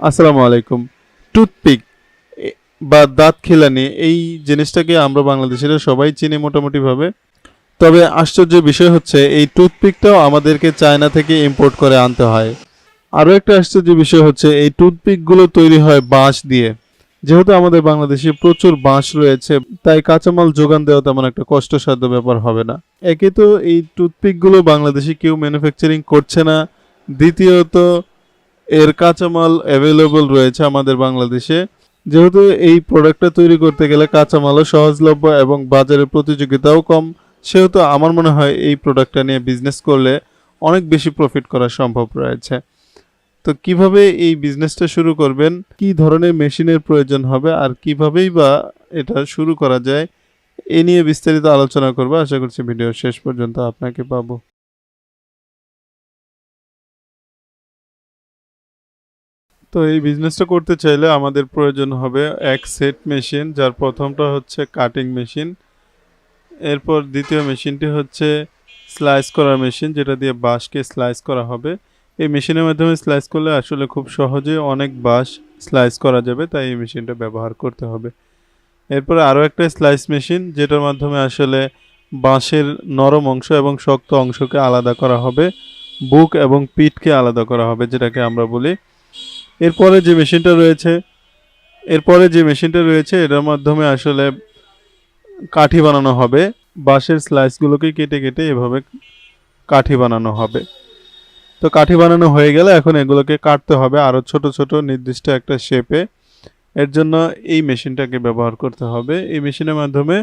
আসসালামু আলাইকুম। টুথপিক বা দাঁত খিলানি, এই জিনিসটাকে আমরা বাংলাদেশিরা সবাই চিনি মোটামুটিভাবে। তবে আশ্চর্য বিষয় হচ্ছে, এই টুথপিকটাও আমাদেরকে চায়না থেকে ইম্পোর্ট করে আনতে হয়। আরও একটা আশ্চর্য বিষয় হচ্ছে, এই টুথপিকগুলো তৈরি হয় বাঁশ দিয়ে। যেহেতু আমাদের বাংলাদেশে প্রচুর বাঁশ রয়েছে, তাই কাঁচামাল যোগান দেওয়া তেমন একটা কষ্টসাধ্য ব্যাপার হবে না। একে তো এই টুথপিকগুলো বাংলাদেশে কেউ ম্যানুফ্যাকচারিং করছে না। দ্বিতীয়ত এর কাঁচামাল অ্যাভেলেবল রয়েছে আমাদের বাংলাদেশে। যেহেতু এই প্রোডাক্টটা তৈরি করতে গেলে কাঁচামালও সহজলভ্য এবং বাজারের প্রতিযোগিতাও কম, সেহেতু আমার মনে হয় এই প্রোডাক্টটা নিয়ে বিজনেস করলে অনেক বেশি প্রফিট করা সম্ভব রয়েছে। তো কীভাবে এই বিজনেসটা শুরু করবেন? কি ধরনের মেশিনের প্রয়োজন হবে? আর কিভাবেই বা এটা শুরু করা যায়? এ নিয়ে বিস্তারিত আলোচনা করব। আশা করছি ভিডিও শেষ পর্যন্ত আপনাকে পাবো। তো এই বিজনেসটা করতে চাইলে আমাদের প্রয়োজন হবে এক সেট মেশিন যার প্রথমটা হচ্ছে কাটিং মেশিন এরপর দ্বিতীয় মেশিনটি হচ্ছে স্লাইস করার মেশিন যেটা দিয়ে বাঁশকে স্লাইস করা হবে। এই মেশিনের মাধ্যমে স্লাইস করলে আসলে খুব সহজে অনেক বাঁশ স্লাইস করা যাবে, তাই এই মেশিনটা ব্যবহার করতে হবে। এরপর আরও একটা স্লাইস মেশিন যেটার মাধ্যমে আসলে বাঁশের নরম অংশ এবং শক্ত অংশকে আলাদা করা হবে, বুক এবং পিঠকে আলাদা করা হবে, যেটাকে আমরা বলি এরপরে যে মেশিনটা রয়েছে, এরপরে যে মেশিনটা রয়েছে, এটার মাধ্যমে আসলে কাঠি বানানো হবে। বাঁশের স্লাইসগুলোকে কেটে কেটে এভাবে কাঠি বানানো হবে। তো কাঠি বানানো হয়ে গেলে এখন এগুলোকে কাটতে হবে আরও ছোট ছোট নির্দিষ্ট একটা শেপে এর জন্য এই মেশিনটাকে ব্যবহার করতে হবে। এই মেশিনের মাধ্যমে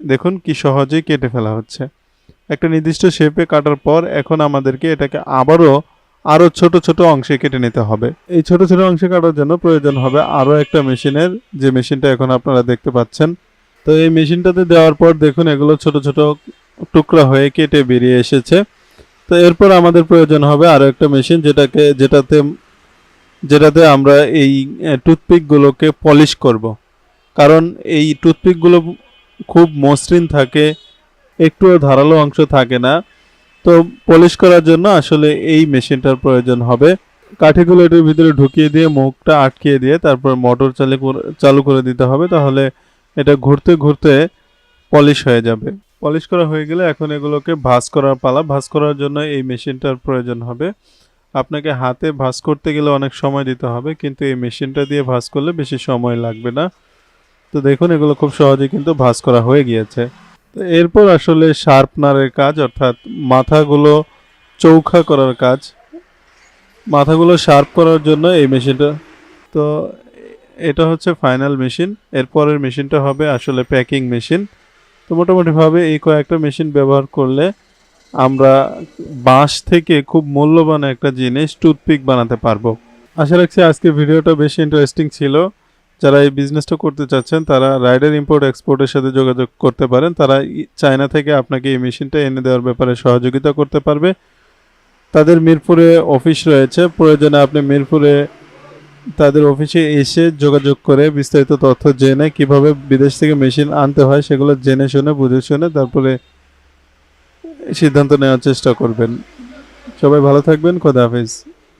দেখুন কি সহজেই কেটে ফেলা হচ্ছে। একটা নির্দিষ্ট শেপে কাটার পর এখন আমাদেরকে এটাকে আবারও আরও ছোট ছোট অংশে কেটে নিতে হবে। এই ছোট ছোট অংশে কাটার জন্য প্রয়োজন হবে আরও একটা মেশিনের, যে মেশিনটা এখন আপনারা দেখতে পাচ্ছেন। তো এই মেশিনটাতে দেওয়ার পর দেখুন, এগুলো ছোট ছোট টুকরা হয়ে কেটে বেরিয়ে এসেছে। তো এরপর আমাদের প্রয়োজন হবে আরও একটা মেশিন, যেটাকে, যেটাতে যেটাতে আমরা এই টুথপিকগুলোকে পলিশ করব। কারণ এই টুথপিকগুলো খুব মসৃণ থাকে, একটুও ধারালো অংশ থাকে না। তো পলিশ করার জন্য আসলে এই মেশিনটার প্রয়োজন হবে। কাঠিগুলো এটার ভিতরে ঢুকিয়ে দিয়ে, মুখটা আটকিয়ে দিয়ে, তারপর মোটর চালু চালু করে দিতে হবে, তাহলে এটা ঘুরতে ঘুরতে পলিশ হয়ে যাবে। পলিশ করা হয়ে গেলে এখন এগুলোকে ভাঁজ করার পালা। ভাঁজ করার জন্য এই মেশিনটার প্রয়োজন হবে। আপনাকে হাতে ভাঁজ করতে গেলে অনেক সময় দিতে হবে, কিন্তু এই মেশিনটা দিয়ে ভাঁজ করলে বেশি সময় লাগবে না। তো দেখুন, এগুলো খুব সহজে কিন্তু ভাঁজ করা হয়ে গিয়েছে। এরপর আসলে শার্পনারের কাজ, অর্থাৎ মাথাগুলো চৌখা করার কাজ। মাথাগুলো শার্প করার জন্য এই মেশিনটা, তো এটা হচ্ছে ফাইনাল মেশিন। এরপরের মেশিনটা হবে আসলে প্যাকিং মেশিন। তো মোটামুটিভাবে এই কয়েকটা মেশিন ব্যবহার করলে আমরা বাঁশ থেকে খুব মূল্যবান একটা জিনিস, টুথপিক বানাতে পারব। আশা রাখছি আজকে ভিডিওটা বেশি ইন্টারেস্টিং ছিল। যারা এই বিজনেসটা করতে চাচ্ছেন, তারা রাইডার ইম্পোর্ট এক্সপোর্টের সাথে যোগাযোগ করতে পারেন। তারা চায়না থেকে আপনাকে এই মেশিনটা এনে দেওয়ার ব্যাপারে সহযোগিতা করতে পারবে। তাদের মিরপুরে অফিস রয়েছে। প্রয়োজনে আপনি মিরপুরে তাদের অফিসে এসে যোগাযোগ করে বিস্তারিত তথ্য জেনে কীভাবে বিদেশ থেকে মেশিন আনতে হয় সেগুলো জেনে শুনে, বুঝে শুনে তারপরে সিদ্ধান্ত নেওয়ার চেষ্টা করবেন। সবাই ভালো থাকবেন। খোদা হাফিজ।